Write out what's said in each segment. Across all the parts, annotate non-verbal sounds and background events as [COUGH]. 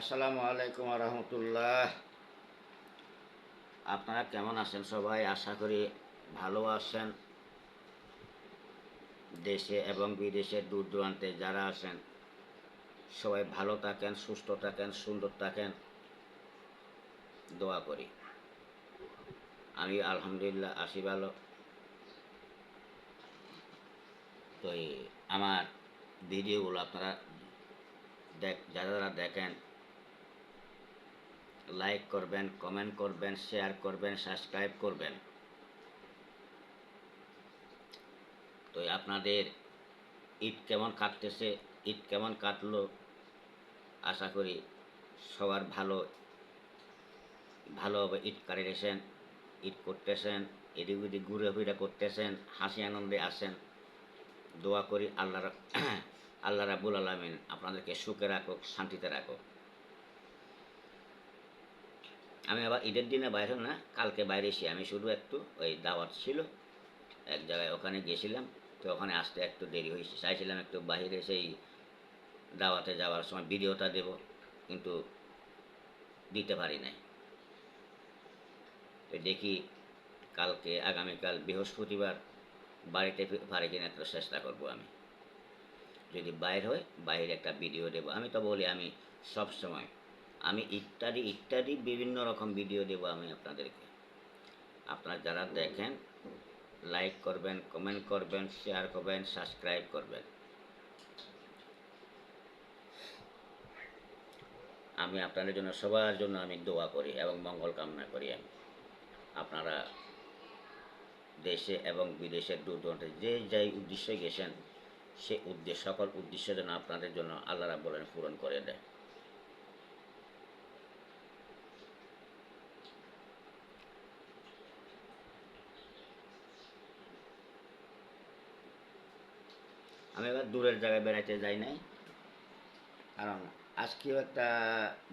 আসসালামু আলাইকুম রহমতুল্লাহ আপনারা কেমন আছেন সবাই? আশা করি ভালো আছেন। দেশে এবং বিদেশে দূর দূরান্তে যারা আছেন, সবাই ভালো থাকেন, সুস্থ থাকেন, সুন্দর থাকেন। দোয়া করি। আমি আলহামদুলিল্লাহ আছি ভালো। তো আমার ভিডিওগুলো আপনারা দেখ যারা যারা দেখেন লাইক করবেন কমেন্ট করবেন শেয়ার করবেন সাবস্ক্রাইব করবেন। তো আপনাদের ঈদ কেমন কাটতেছে, ঈদ কেমন কাটলো, আশা করি সবার ভালো, ভালোভাবে ঈদ কাটিয়েছেন, ঈদ করতেছেন, এদিক ওদিক ঘুরে ফিরে করতেছেন, হাসি আনন্দে আসেন দোয়া করি আল্লাহ [CLEARS THROAT] আল্লাহ রাবুল আলমিন আপনাদেরকে সুখে রাখুক, শান্তিতে রাখুক। আমি আবার ঈদের দিনে বাইরে না, কালকে বাইরে এসে আমি শুধু একটু ওই দাওয়াত ছিল, এক জায়গায় ওখানে গেছিলাম তো ওখানে আসতে একটু দেরি হয়েছে, চাইছিলাম একটু বাইরে সেই দাওয়াতে যাওয়ার সময় ভিডিওটা দেব, কিন্তু দিতে পারি নাই। তো দেখি কালকে, আগামীকাল বৃহস্পতিবার বাড়িতে পারি কিনা একটু চেষ্টা করব আমি। যদি বাইর হয়, বাইরে একটা ভিডিও দেবো। আমি তো বলি আমি সব সময় আমি ইত্যাদি ইত্যাদি বিভিন্ন রকম ভিডিও দেবো আমি আপনাদেরকে। আপনারা যারা দেখেন লাইক করবেন কমেন্ট করবেন শেয়ার করবেন সাবস্ক্রাইব করবেন। আমি আপনাদের জন্য, সবার জন্য আমি দোয়া করি এবং মঙ্গল কামনা করি আমি। আপনারা দেশে এবং বিদেশের দূর দূরান্তে যে যাই উদ্দেশ্যে গেছেন, সে উদ্দেশ্য, সকল উদ্দেশ্য যেন আপনাদের জন্য আল্লাহ বলেন পূরণ করে দেয়। আমি এবার দূরের জায়গায় বেড়াইতে যাই নাই। কারণ আজকেও একটা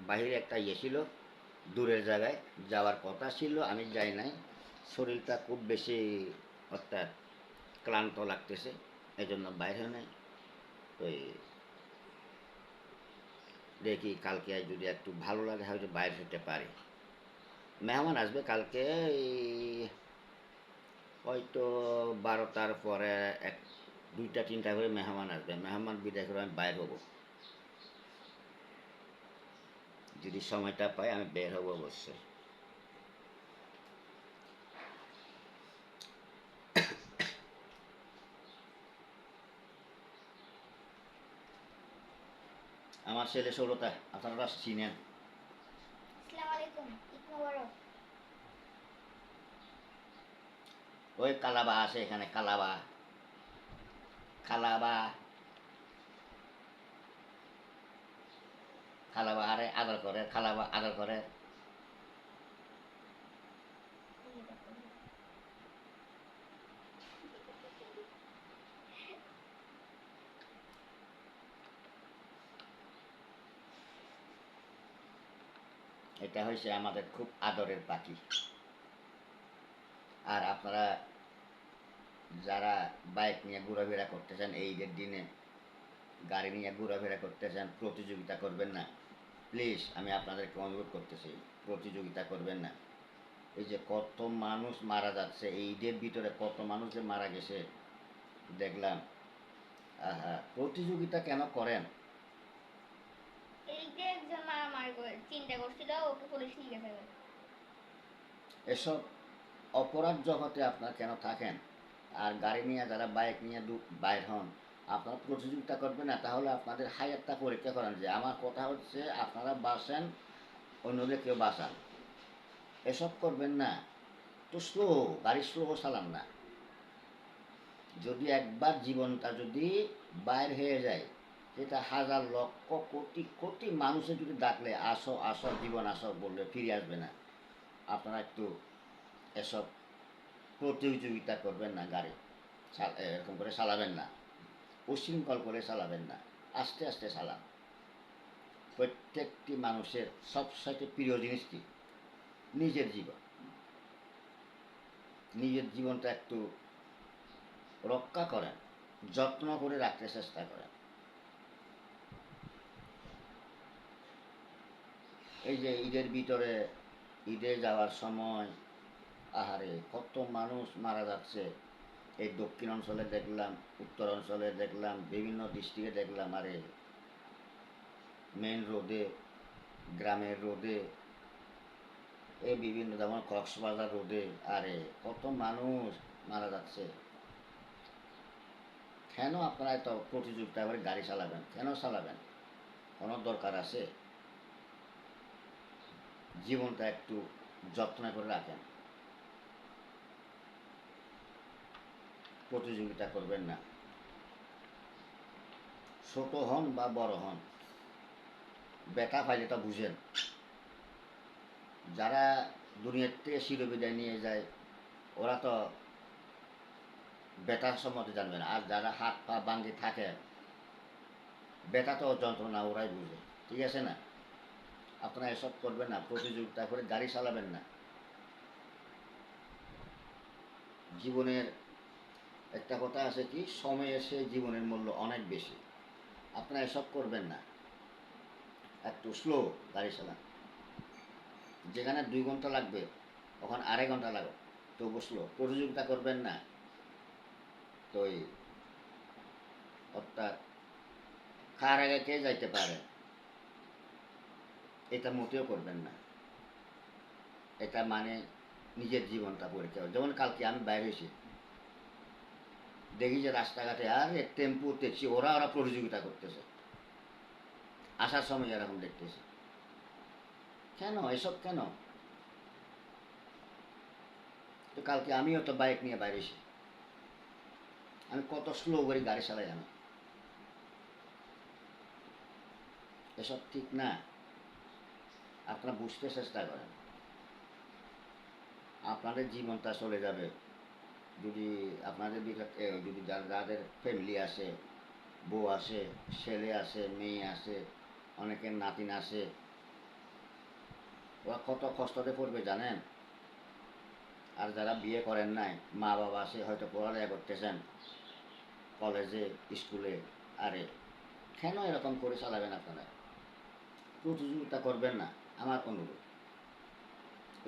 বাহিরে একটা ইয়ে ছিল, দূরের জায়গায় যাওয়ার কথা ছিল, আমি যাই নাই। শরীরটা খুব বেশি অর্থাৎ ক্লান্ত লাগতেছে এই জন্য বাইরে নাই। ওই দেখি কালকে যদি একটু ভালো লাগে, হয়তো বাইরে হতে পারি। মেহমান আসবে কালকে হয়তো বারোটার পরে এক দুইটা তিনটা করে মেহমান আসবে। মেহমান বিদায় করে আমি বাইর হব। যদি সময়টা পাই আমি বের হব অবশ্যই। আমার ছেলে ষোলোটা আপনারা চিনেন? ওই কালাবা আছে এখানে কালাবা। কালাবা খালাবা আরে আদর করে খালাবা আদর করে এটা হয়েছে আমাদের খুব আদরের পাখি আর আপনারা যারা বাইক নিয়ে ঘোরাফেরা করতেছেন এই দিনে গাড়ি নিয়ে ঘোরাফেরা করতেছেন প্রতিযোগিতা করবেন না। প্লিজ আমি আপনাদেরকে অনুরোধ করতেছি প্রতিযোগিতা করবেন না। এই যে কত মানুষ মারা যাচ্ছে এই ঈদের ভিতরে কত মানুষ যে মারা গেছে দেখলাম। আহা প্রতিযোগিতা কেন করেন? এসব অপরাধ জগতে আপনার কেন থাকেন? আর গাড়ি নিয়ে যারা বাইক নিয়ে বাইর হন, আপনারা প্রতিযোগিতা করবেন না। তাহলে আপনাদের হায়ারটা পরীক্ষা করেন যে, আমার কথা হচ্ছে আপনারা বাসেন, অন্যদের কেউ বাসান এসব করবেন না। তো স্লো গাড়ি স্লো চালান না। যদি একবার জীবনটা যদি বাইর হয়ে যায়, সেটা হাজার লক্ষ কোটি কোটি মানুষের যদি ডাকলে, আসো আসো, জীবন আসো বললে ফিরে আসবে না। আপনারা একটু এসব প্রতিযোগিতা করবেন না, গাড়ি এরকম করে চালাবেন না। উশৃঙ্খল করে চালাবেন না। আস্তে আস্তে চালান। প্রত্যেকটি মানুষের সবসাইতে প্রিয় জিনিস কি? নিজের জীবন। নিজের জীবনটা একটু রক্ষা করেন, যত্ন করে রাখতে চেষ্টা করেন। এই যে ঈদের ভিতরে ঈদে যাওয়ার সময় আহারে, কত মানুষ মারা যাচ্ছে। এই দক্ষিণ অঞ্চলে দেখলাম, উত্তর অঞ্চলে দেখলাম, বিভিন্ন ডিস্ট্রিক্টে দেখলাম, আরে মেন রোডে গ্রামের রোডে এই বিভিন্ন যেমন কক্সবাজার রোডে আরে, কত মানুষ মারা যাচ্ছে। কেন আপনারা এত প্রতিযোগিতা করে গাড়ি চালাবেন? কেন চালাবেন? কোনো দরকার আছে? জীবনটা একটু যত্ন করে রাখেন। প্রতিযোগিতা করবেন না। ছোট হন বা বড় হন, বেটা তা বুঝেন। যারা দুনিয়ার থেকে শিরোবিদায় নিয়ে যায়, ওরা তো বেটার সম্বন্ধে জানবে না। আর যারা হাত পা বাঙ্গি থাকে, বেটা তো যন্ত্রণা, ওরাই বুঝে। ঠিক আছে না? আপনারা এসব করবেন না, প্রতিযোগিতা করে গাড়ি চালাবেন না। জীবনের একটা কথা আছে কি, সময় এসে জীবনের মূল্য অনেক বেশি। আপনারা এসব করবেন না। একটু স্লো গাড়ি চালান। যেখানে দুই ঘণ্টা লাগবে, ওখানে আড়াই ঘণ্টা লাগবে। তবু স্লো প্রতিযোগিতা করবেন না। তো এই অর্থাৎ কার আগে কে যাইতে পারে, এটা মোটেও করবেন না। এটা মানে নিজের জীবনটা হবে। যেমন কালকে আমি বাইরে হয়েছি দেখি যে রাস্তাঘাটে, আর টেম্পু ট্যাক্সি ওরা ওরা প্রতিযোগিতা করতেছে। আসার সময় এরকম দেখতেছে। কেন? এসব কেন? তো কালকে আমিও তো বাইক নিয়ে বাইরেছি আমি কত স্লো করে গাড়ি চালাই আমি এসব ঠিক না। আপনারা বুঝতে চেষ্টা করেন। আপনাদের জীবনটা চলে যাবে। যদি আপনাদের যদি যার, যাদের ফ্যামিলি আছে, বউ আছে, ছেলে আছে, মেয়ে আছে, অনেকের নাতিন আছে, ওরা কত কষ্টতে পড়বে জানেন? আর যারা বিয়ে করেন নাই, মা বাবা আছে, হয়তো পড়ালেখা করতেছেন কলেজে স্কুলে আরে, কেন এরকম করে চালাবেন আপনারা? প্রতিযোগিতা করবেন না, আমার অনুরোধ।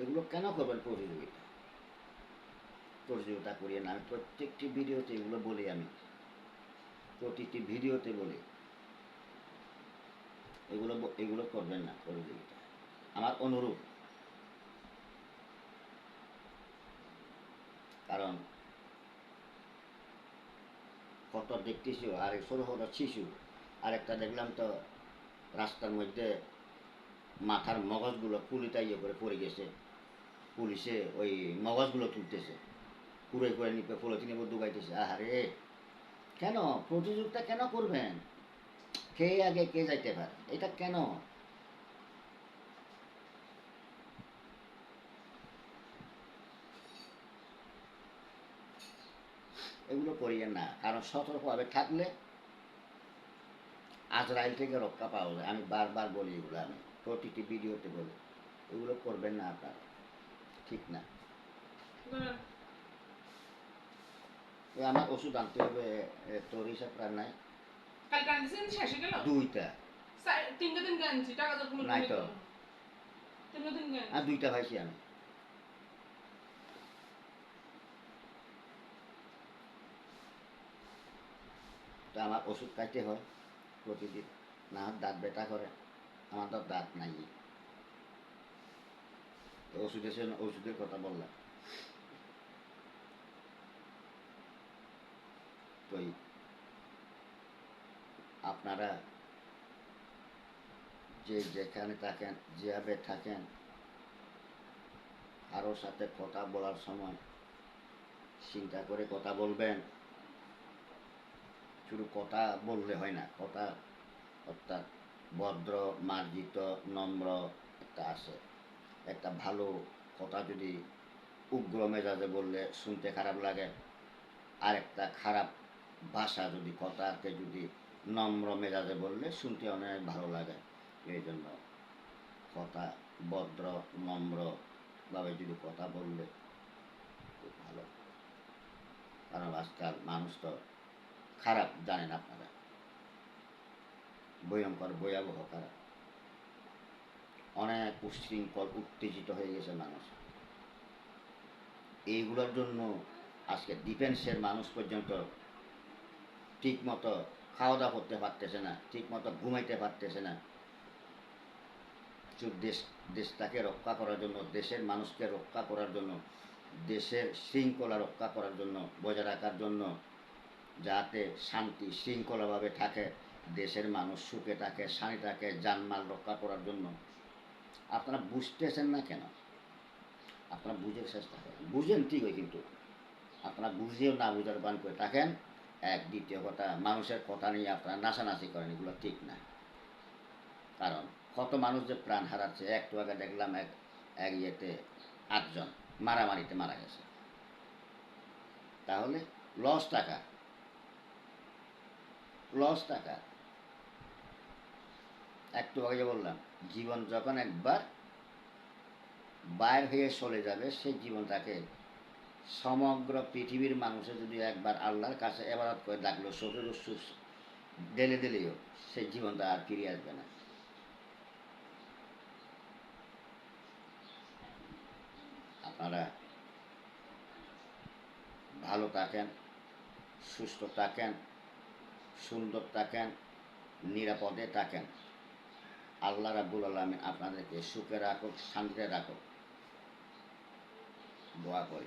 এগুলো কেন করবেন প্রতিযোগিতা? প্রতিযোগিতা করিয়ে না। আমি প্রত্যেকটি ভিডিওতে এগুলো বলি আমি। প্রতিটি ভিডিওতে বলি। এগুলো এগুলো করবেন না প্রতিযোগিতা আমার অনুরোধ কারণ কত দেখতেছি, আর ছোটো ছোটো শিশু আরেকটা দেখলাম তো রাস্তার মধ্যে মাথার মগজগুলো পুলিটা ইয়ে করে পড়ে গেছে। পুলিশে ওই মগজগুলো তুলতেছে। কুড়ে করে নিপে পলিথিনে ডুবাইতেছে আহারে, কেন? প্রতিযোগিতা কেন করবেন? কে আগে কে যাইতে পারে? এটা কেন? এগুলো করিয়েন না, কারণ সতর্কভাবে থাকলে আজরাইল থেকে রক্ষা পাওয়া যায়। আমি বারবার বলি এগুলো, আমি প্রতিটি ভিডিওতে বলি। এগুলো করবেন না আপনারা। ঠিক না। এ আমার ওষুধ আনতে হবে তোর হিসাব প্রাণ নাই? কালকে আনছেন শেষে গেল? দুইটা। তিনটে দিন আনছি টাকা তো কোনো নাই তো। তিনটে দিন আর দুইটা খাইছি আমি তো আমার ওষুধ খাইতে হয় প্রতিদিন। না দাঁত ব্যথা করে আমার তো দাঁত নাই। তো ওষুধের ওষুধের কথা বললাম। তো আপনারা যে যেখানে থাকেন, যেভাবে থাকেন কারোর সাথে কথা বলার সময় চিন্তা করে কথা বলবেন। শুধু কথা বললে হয় না, কথা অর্থাৎ ভদ্র, মার্জিত, নম্র একটা আছে। একটা ভালো কথা যদি উগ্র মেজাজে বললে শুনতে খারাপ লাগে আর একটা খারাপ ভাষা যদি, কথাকে যদি নম্র মেজাজে বললে শুনতে অনেক ভালো লাগে। এই জন্য কথা ভদ্র নম্রভাবে যদি কথা বললে খুব ভালো। কারণ আজকাল মানুষ তো খারাপ জানেন আপনারা। ভয়ঙ্কর, ভয়াবহ খারাপ অনেক উশৃঙ্খল উত্তেজিত হয়ে গেছে মানুষ। এইগুলোর জন্য আজকে ডিফেন্সের মানুষ পর্যন্ত ঠিক মতো খাওয়া দাওয়া করতে পারতেছে না ঠিক মতো ঘুমাইতে পারতেছে না। দেশ, দেশটাকে রক্ষা করার জন্য, দেশের মানুষকে রক্ষা করার জন্য, দেশের শৃঙ্খলা রক্ষা করার জন্য, বজায় রাখার জন্য, যাতে শান্তি শৃঙ্খলাভাবে থাকে, দেশের মানুষ সুখে থাকে শানি থাকে জানমাল রক্ষা করার জন্য। আপনারা বুঝতেছেন না কেন? আপনারা বুঝে চেষ্টা করেন। বুঝেন ঠিকই কিন্তু। আপনারা বুঝেও না বুঝার বান করে থাকেন। এক দ্বিতীয় কথা, মানুষের কথা নিয়ে আপনারা নাচানাচি করেন, এগুলো ঠিক না। কারণ কত মানুষ যে প্রাণ হারাচ্ছে, একটু আগে দেখলাম এক এক ইয়েতে আটজন মারামারিতে মারা গেছে। তাহলে লস টাকা। লস টাকা। একটু আগে বললাম, জীবন যখন একবার বাইর হয়ে চলে যাবে, সেই জীবনটাকে সমগ্র পৃথিবীর মানুষে যদি একবার আল্লাহর কাছে এবারত করে ডাকলো শরীর সুস ডেলে দিলেও সেই জীবনটা আর ফিরে আসবে না। আপনারা ভালো থাকেন, সুস্থ থাকেন, সুন্দর থাকেন, নিরাপদে থাকেন। আল্লাহ রাবুল আলমিন আপনাদেরকে সুখে রাখুক, শান্তিতে রাখুক। দোয়া করি।